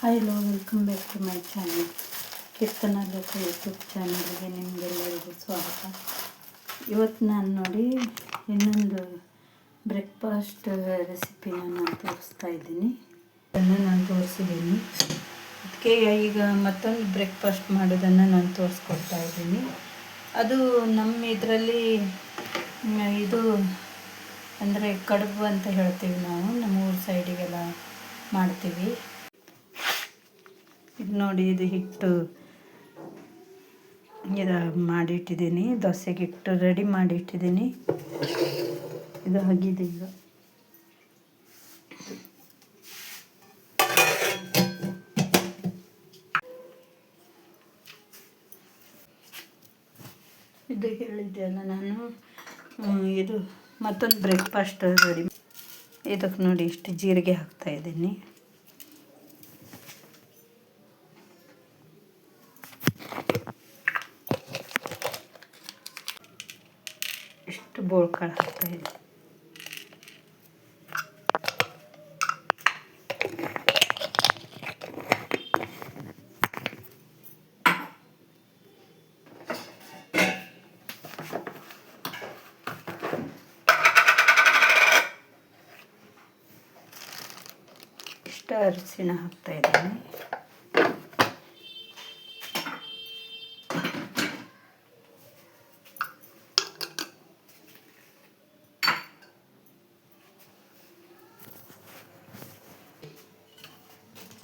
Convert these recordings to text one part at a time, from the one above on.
Hi low welcome back to my channel Keerthana Loka YouTube ಚಾನಲ್ಗೆ ನಿಮಗೆಲ್ಲರಿಗೂ ಸ್ವಾಗತ. ಇವತ್ತು ನಾನು ನೋಡಿ ಇನ್ನೊಂದು ಬ್ರೇಕ್ಫಾಸ್ಟ್ ರೆಸಿಪಿನ ನಾನು ತೋರಿಸ್ತಾ ಇದ್ದೀನಿ. ಅದನ್ನು ನಾನು ತೋರಿಸಿದ್ದೀನಿ. ಅದಕ್ಕೆ ಈಗ ಮತ್ತೊಂದು ಬ್ರೇಕ್ಫಾಸ್ಟ್ ಮಾಡೋದನ್ನು ನಾನು ತೋರಿಸ್ಕೊಡ್ತಾ ಇದ್ದೀನಿ. ಅದು ನಮ್ಮ ಇದರಲ್ಲಿ ಇದು ಅಂದರೆ ಕಡುಬು ಅಂತ ಹೇಳ್ತೀವಿ ನಾವು. ನಮ್ಮ ಊರ ಸೈಡಿಗೆಲ್ಲ ಮಾಡ್ತೀವಿ. ಇದು ನೋಡಿ ಇದು ಹಿಟ್ಟು ಇದು ಮಾಡಿಟ್ಟಿದ್ದೀನಿ, ದೋಸೆಗೆ ಹಿಟ್ಟು ರೆಡಿ ಮಾಡಿಟ್ಟಿದ್ದೀನಿ. ಇದು ಆಗಿದೆ ಈಗ. ಇದು ಹೇಳಿದ್ದೆಲ್ಲ ನಾನು. ಇದು ಮತ್ತೊಂದು ಬ್ರೇಕ್ಫಾಸ್ಟ್ ರೆಡಿ ಇದಕ್ಕೆ ನೋಡಿ ಇಷ್ಟು ಜೀರಿಗೆ ಹಾಕ್ತಾ ಇದ್ದೀನಿ ಇಷ್ಟು ಬೋಳ್ಕಾಳು ಹಾಕ್ತಾ ಇದ್ದೀನಿ ಇಷ್ಟ ಅರಿಶಿಣ ಹಾಕ್ತಾ ಇದ್ದೀನಿ.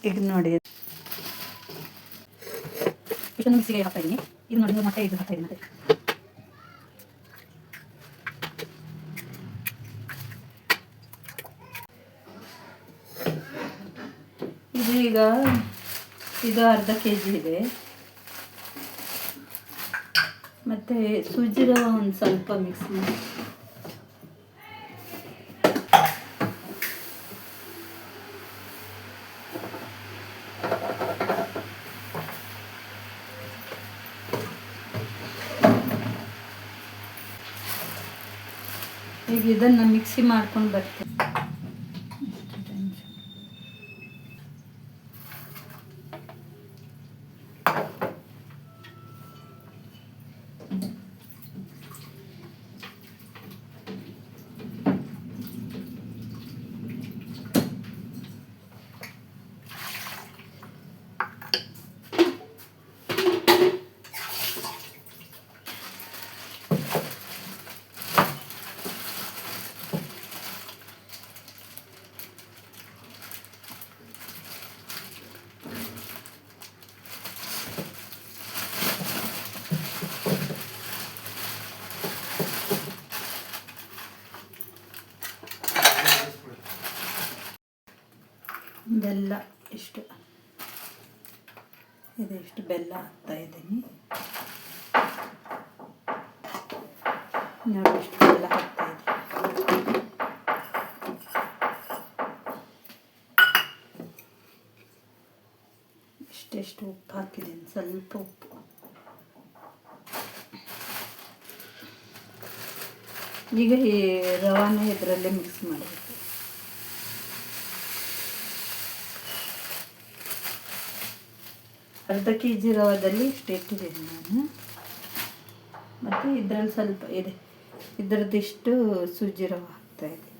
ಈಗ ನೋಡಿ. ಇದನ್ನು ಮಿಕ್ಸಿಗೆ ಹಾಕ್ತಾ ಇದ್ದೀನಿ. ಇದು ನೋಡಿ ಮೊಟ್ಟೆ ಇದು ಹಾಕ್ತಾ ಇದ್ದೀನಿ ಈಗ ಇದು ಅರ್ಧ ಕೆ ಜಿ ಇದೆ. ಮತ್ತು ಸೂಜಿ ಒಂದು ಸ್ವಲ್ಪ ಮಿಕ್ಸ್ ಮಾಡಿ. ಈಗ ಇದನ್ನು ಮಿಕ್ಸಿ ಮಾಡ್ಕೊಂಡು ಬರ್ತೀನಿ. ಬೆಲ್ಲ ಇಷ್ಟು. ಇದು ಇಷ್ಟು ಬೆಲ್ಲ ಹಾಕ್ತಾ ಇದ್ದೀನಿ. ನೋಡಿ ಇಷ್ಟು ಬೆಲ್ಲ ಹಾಕ್ತಾ ಇದ್ದೀನಿ. ಇಷ್ಟೆಷ್ಟು ಉಪ್ಪು ಹಾಕಿದ್ದೀನಿ, ಸ್ವಲ್ಪ ಉಪ್ಪು. ಈಗ ಈ ರವಾನ ಇದರಲ್ಲೇ ಮಿಕ್ಸ್ ಮಾಡಬೇಕು. ಅರ್ಧ ಕೆ ಜಿ ರವಾದಲ್ಲಿ ಇಷ್ಟು ನಾನು. ಮತ್ತು ಇದರಲ್ಲಿ ಸ್ವಲ್ಪ ಇದೆ. ಇದರದ್ದಿಷ್ಟು ಸೂಜಿ ರವೆ ಹಾಕ್ತಾ ಇದ್ದೀನಿ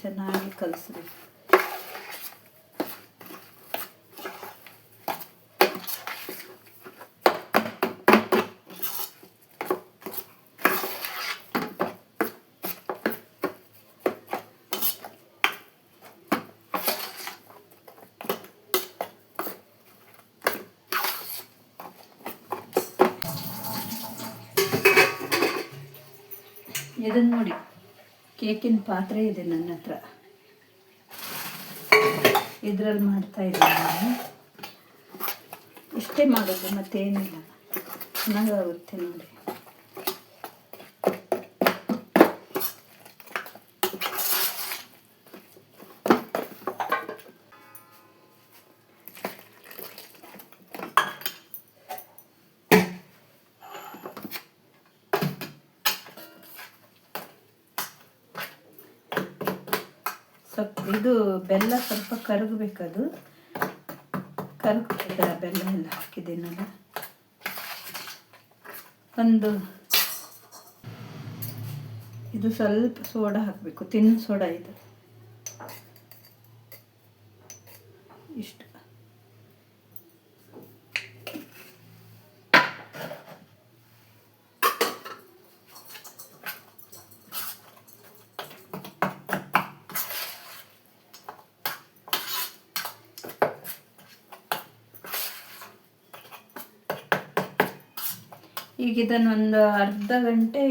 ಚೆನ್ನಾಗಿ ಕಲಿಸ್ಬೇಕು. ಇದನ್ನು ನೋಡಿ. ಕೇಕಿನ ಪಾತ್ರೆ ಇದೆ ನನ್ನ ಹತ್ರ. ಇದರಲ್ಲಿ ಮಾಡ್ತಾ ಇದ್ದೀನಿ ನಾನು. ಇಷ್ಟೇ ಮಾಡೋದು, ಮತ್ತೇನಿಲ್ಲ. ಚೆನ್ನಾಗಾಗುತ್ತೆ ನೋಡಿ. ಸ್ವಲ್ಪ ಇದು ಬೆಲ್ಲ ಸ್ವಲ್ಪ ಕರಗಬೇಕದು. ಕರಗ್ತದೆ ಬೆಲ್ಲ ಎಲ್ಲ ಹಾಕಿದ್ದೀನಲ್ಲ ಒಂದು ಇದು ಸ್ವಲ್ಪ ಸೋಡಾ ಹಾಕಬೇಕು ತಿನ್ನು ಸೋಡಾ ಇದು ಇಷ್ಟು ಈಗ ಇದನ್ನೊಂದು ಅರ್ಧ ಗಂಟೆ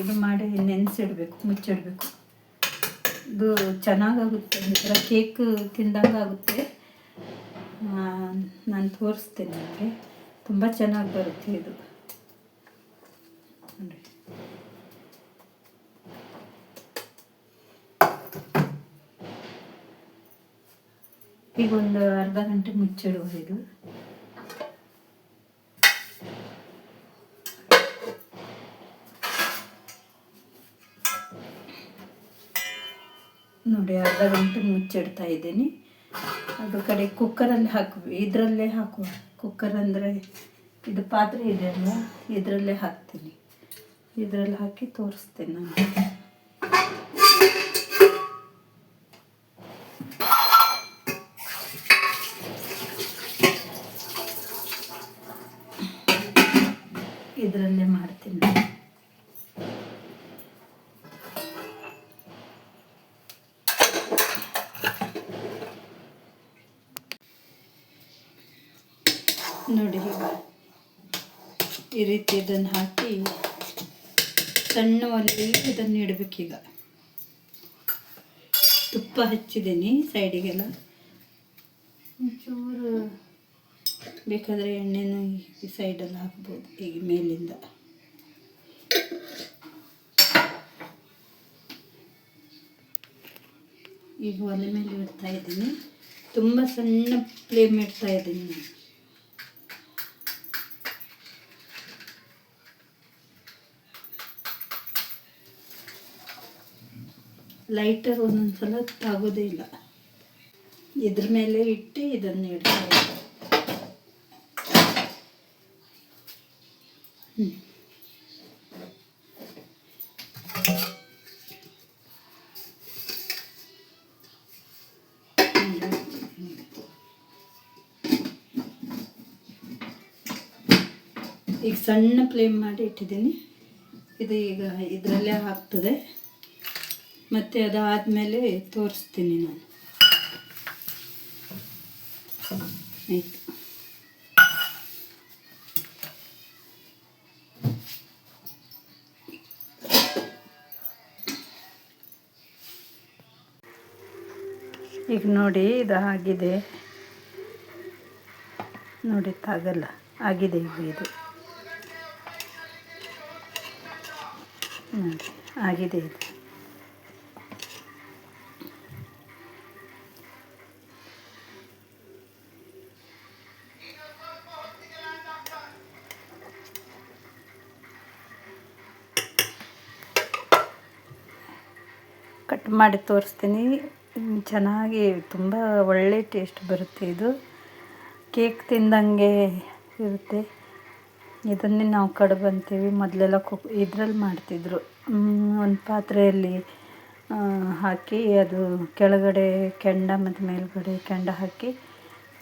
ಇದು ಮಾಡಿ ನೆನೆಸಿಡ್ಬೇಕು, ಮುಚ್ಚಿಡಬೇಕು. ಇದು ಚೆನ್ನಾಗಾಗುತ್ತೆ ಒಂಥರ ಕೇಕ್ ತಿಂದಂಗೆ ಆಗುತ್ತೆ. ನಾನು ತೋರಿಸ್ತೇನೆ ನಿಮಗೆ. ತುಂಬ ಚೆನ್ನಾಗಿ ಬರುತ್ತೆ ಇದು. ಈಗ ಒಂದು ಅರ್ಧ ಗಂಟೆ ಮುಚ್ಚಿಡುವುದು ಇದು. ನೋಡಿ, ಅರ್ಧ ಗಂಟೆ ಮುಚ್ಚಿಡ್ತಾ ಇದ್ದೀನಿ. ಅದು ಕಡೆ ಕುಕ್ಕರಲ್ಲಿ ಹಾಕುವ ಇದರಲ್ಲೇ ಹಾಕುವ. ಕುಕ್ಕರ್ ಅಂದರೆ ಇದು ಪಾತ್ರೆ ಇದೆ ಅಲ್ಲ ಇದರಲ್ಲೇ ಹಾಕ್ತೀನಿ. ಇದರಲ್ಲಿ ಹಾಕಿ ತೋರಿಸ್ತೇನೆ ನಾನು. ನೋಡಿ ಈಗ ಈ ರೀತಿ ಇದನ್ನು ಹಾಕಿ ಸಣ್ಣ ಒಲೆ ಇದನ್ನು ಇಡಬೇಕೀಗ ತುಪ್ಪ ಹಚ್ಚಿದ್ದೀನಿ ಸೈಡಿಗೆಲ್ಲ. ಒಂಚೂರು ಬೇಕಾದರೆ ಎಣ್ಣೆನ ಈ ಸೈಡಲ್ಲಿ ಹಾಕ್ಬೋದು ಈಗ ಮೇಲಿಂದ. ಈಗ ಒಲೆ ಮೇಲೆ ಇಡ್ತಾ ಇದ್ದೀನಿ. ತುಂಬ ಸಣ್ಣ ಫ್ಲೇಮ್ ಇಡ್ತಾ ಇದ್ದೀನಿ ನಾನು. ಲೈಟರ್ ಒಂದೊಂದು ಸಲ ತಾಗೋದೇ ಇಲ್ಲ. ಇದ್ರ ಮೇಲೆ ಇಟ್ಟು ಇದನ್ನು ಇಡ್ತಾ. ಈಗ ಸಣ್ಣ ಫ್ಲೇಮ್ ಮಾಡಿ ಇಟ್ಟಿದ್ದೀನಿ. ಇದು ಈಗ ಇದರಲ್ಲೇ ಆಗ್ತದೆ ಮತ್ತು ಅದಾದಮೇಲೆ ತೋರಿಸ್ತೀನಿ ನಾನು. ಆಯಿತು. ಈಗ ನೋಡಿ, ಇದು ಆಗಿದೆ. ನೋಡಿ ತಾಗಲ್ಲ ಆಗಿದೆ ಈಗ ಇದು. ಆಗಿದೆ ಇದು. ಮಾಡಿ ತೋರಿಸ್ತೀನಿ. ಚೆನ್ನಾಗಿ, ತುಂಬ ಒಳ್ಳೆ ಟೇಸ್ಟ್ ಬರುತ್ತೆ ಇದು. ಕೇಕ್ ತಿಂದಂಗೆ ಇರುತ್ತೆ. ಇದನ್ನೇ ನಾವು ಕಡುಬು ಅಂತೀವಿ ಮೊದಲೆಲ್ಲ ಕುಕ್ ಇದ್ರಲ್ಲಿ ಮಾಡ್ತಿದ್ರು. ಒಂದು ಪಾತ್ರೆಯಲ್ಲಿ ಹಾಕಿ, ಅದು ಕೆಳಗಡೆ ಕೆಂಡ ಮತ್ತು ಮೇಲ್ಗಡೆ ಕೆಂಡ ಹಾಕಿ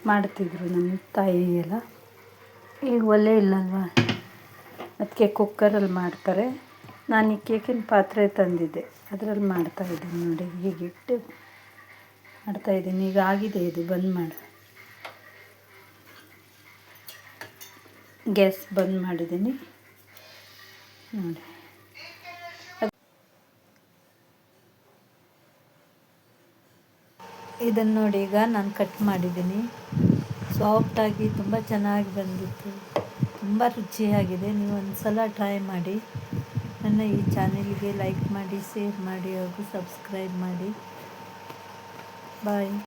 ಮಾಡ್ತಿದ್ರು ನಮ್ಮ ತಾಯಿ ಎಲ್ಲ ಈಗ ಒಲೆ ಇಲ್ಲಲ್ವ? ಅದಕ್ಕೆ ಕುಕ್ಕರಲ್ಲಿ ಮಾಡ್ತಾರೆ. ನಾನು ಈ ಕೇಕಿನ ಪಾತ್ರೆ ತಂದಿದ್ದೆ. ಅದರಲ್ಲಿ ಮಾಡ್ತಾ ಇದ್ದೀನಿ ನೋಡಿ ಹೀಗಿಟ್ಟು ಮಾಡ್ತಾ ಇದ್ದೀನಿ. ಈಗ ಆಗಿದೆ ಇದು, ಬಂದ್ ಮಾಡಿ. ಗ್ಯಾಸ್ ಬಂದ್ ಮಾಡಿದ್ದೀನಿ. ನೋಡಿ. ಇದನ್ನು ನೋಡಿ, ಈಗ ನಾನು ಕಟ್ ಮಾಡಿದ್ದೀನಿ. ಸಾಫ್ಟಾಗಿ ತುಂಬ ಚೆನ್ನಾಗಿ ಬಂದಿತ್ತು. ತುಂಬ ರುಚಿಯಾಗಿದೆ. ನೀವು ಒಂದು ಸಲ ಟ್ರೈ ಮಾಡಿ. ನನ್ನ ಈ ಚಾನೆಲ್ಗೆ ಲೈಕ್ ಮಾಡಿ ಶೇರ್ ಮಾಡಿ ಹಾಗೂ ಸಬ್ಸ್ಕ್ರೈಬ್ ಮಾಡಿ. ಬಾಯ್.